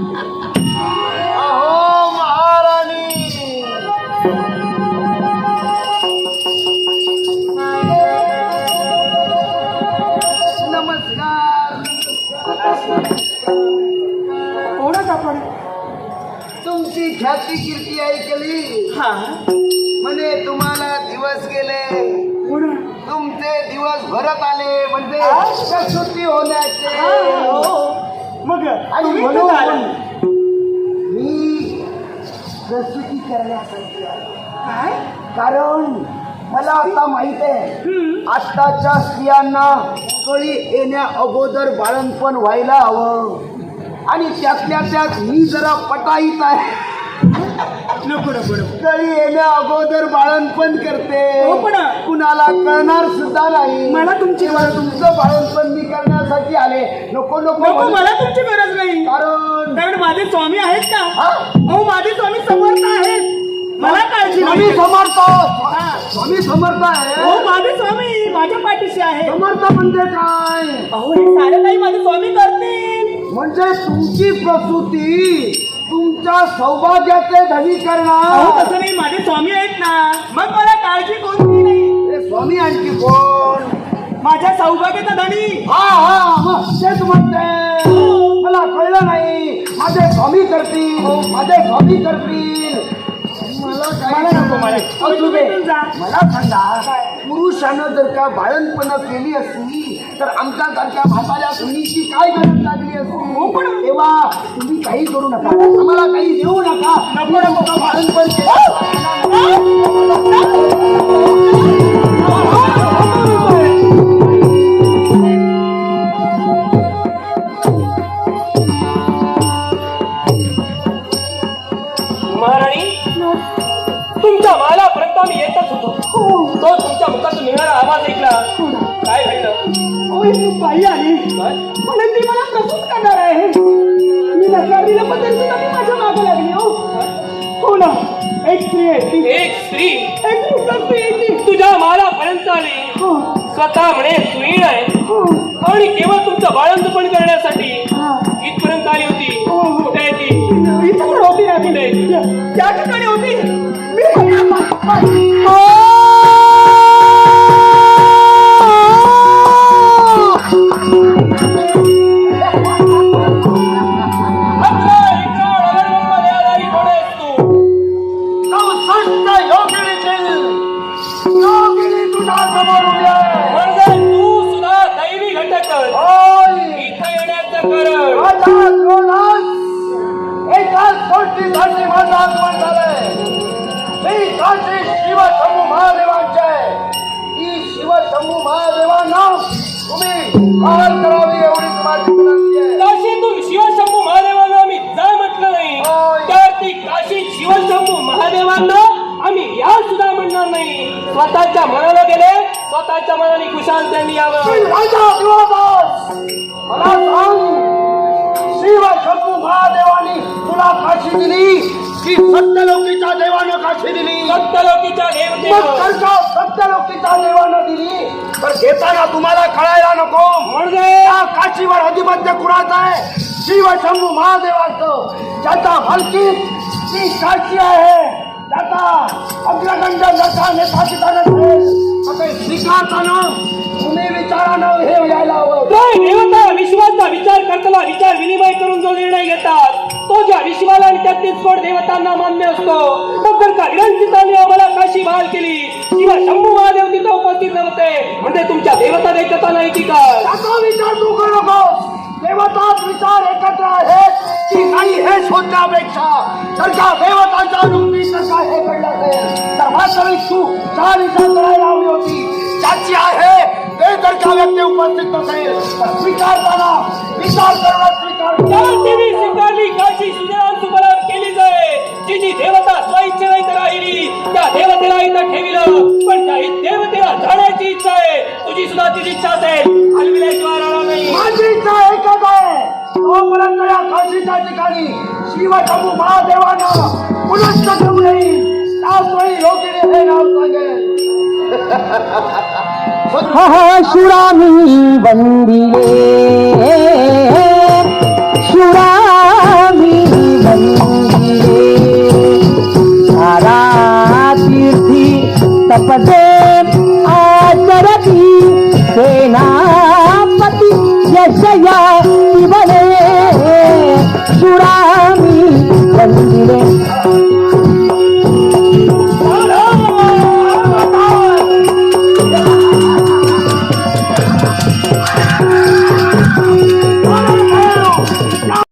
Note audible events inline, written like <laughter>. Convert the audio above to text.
अहो महाराणी. नमस्कार. कोणाच आपण? तुमची ख्याती कीर्ती ऐकली. हा. म्हणे तुम्हाला दिवस गेले. तुमचे दिवस भरत आले. म्हणजे? प्रसूती होण्याचे. मग आणि म्हणून? मी प्रसूती करण्यासाठी आलो. काय कारण मला आता माहीत आहे. आताच्या स्त्रियांना कळी येण्या अगोदर बाळणपण व्हायला हवं आणि त्यातल्या त्यात मी जरा पटाईत आहे नको नको कळी येण्या अगोदर बाळणपण करते. हो पण- कुणाला कळणार सुद्धा नाही. मला तुमची तेव्हा तुमचं बाळणपण मी करण्यासाठी आले. नको नको. मला तुमची गरज नाही. कारण कारण माझे स्वामी आहेत का? हा? माझे स्वामी समर्थ आहेत. मला काळजी स्वामी समर्थ. स्वामी समर्थ आहे. हो माझे स्वामी माझ्या पाठीशी आहे समर्थ म्हणजे काय? अहो हे सारं काही माझे स्वामी करतील. म्हणजे तुमची प्रसूती तुमच्या सौभाग्याचे धनी अहो करणार तसं नाही माझे स्वामी आहेत ना. मग मला काळजी कोणती नाही? स्वामी आणखी कोण? माझ्या सौभाग्याचा धनी. हा हा मग तेच म्हणते. मला कळलं नाही. माझे स्वामी करतील. माझे स्वामी करतील. मला मला नको, मला. जा. मला सांगा. पुरुषानं जर का बाळणपणा केली असती तर आमच्या सारख्या भाताल्या सुनीची काय गरज लागली हो, असती पण- तेव्हा तुम्ही काही करू नका. आम्हाला काही देऊ नका. बाळणपण महाराणी तुमच्या मालापर्यंत आम्ही येतच होतो. तो तुमच्या मुखातून निघणारा आवाज ऐकला. काय घडलं बाई आली? म्हणून ती मला प्रसूत करणार आहे. मी नकार दिलं पण तरी सुद्धा ती माझ्या मागे लागली हो. हो ना. एक स्त्री आहे ती. एक स्त्री? एक स्त्री आहे ती. तुझ्या मालापर्यंत आली. हो. स्वतः म्हणे सुईण आहे. हो. आणि केवळ तुमचं बाळंतपण करण्यासाठी हा. इथपर्यंत आली होती. हो, हो. कुठे आहे ती? इथं पण होती ना ती. कुठे त्या ठिकाणी होती. मी 我爱。हार करावी एवढीच माझी विनंती आहे. काशीतून शिवशंभू महादेवांना आम्ही जा म्हटलं नाही. होय. तर ती काशी शिवशंभू महादेवांना आम्ही या सुद्धा म्हणणार नाही. स्वतःच्या मनाला गेले स्वतःच्या मनाने कुशाल त्यांनी यावं. राजा दिवादास. मला सांग की सत्यलोकीच्या देवानं काशी दिली. सप्तलोकीच्या मग देवतेवर जर का सत्यलोकीच्या देवानं दिली? तर घेताना तुम्हाला कळायला नको. म्हणजे? त्या काशीवर अधिपत्य कुणाचं आहे? शिवशंभू महादेवाचं. ज्याचा हलकीत ती काशी आहे. त्याचा अग्रगंड जसा नेता ठिकाणं स्वीकारताना तुम्ही विचारानं हे यायला हवं. देवता विचार करताना विचार विनिमय करून जो निर्णय घेतात तो ज्या विश्वाला आणि तेहतीस देवतांना मान्य असतो. तो जर का विरंचितांनी आम्हाला काशी बहाल केली. किंवा शंभू महादेव तिथं उपस्थित नव्हते. म्हणजे तुमच्या देवता देखता नाही की काय विचार तू करू नकोस. देवताच विचार एकत्र आहेत. की नाही हे शोधण्यापेक्षा. जर का देवतांच्या रुपी जर का हे घडलं असेल तर वास्तविक तू चार विचार करायला हवी होती. ज्याची आहे ते जर का व्यक्ती उपस्थित नसेल तर स्वीकारताना विचार करणं स्वीकारली तुम्हाला केली जाय जी देवता राहिली. त्या देवतेला इथं ठेविलं. पण त्या देवतेला जाण्याची इच्छा आहे. तुझी सुद्धा तिची इच्छा असेल. हलविल्याशिवाय राहणार नाही. माझी इच्छा एकच आहे. तोपर्यंत या काशीच्या ठिकाणी शिवशंभू महादेवानं पुनश्च ठेवू येईल. त्याच वेळी योगिनी हे नाव सांगेल. <laughs> शुरामी वंदिले Allah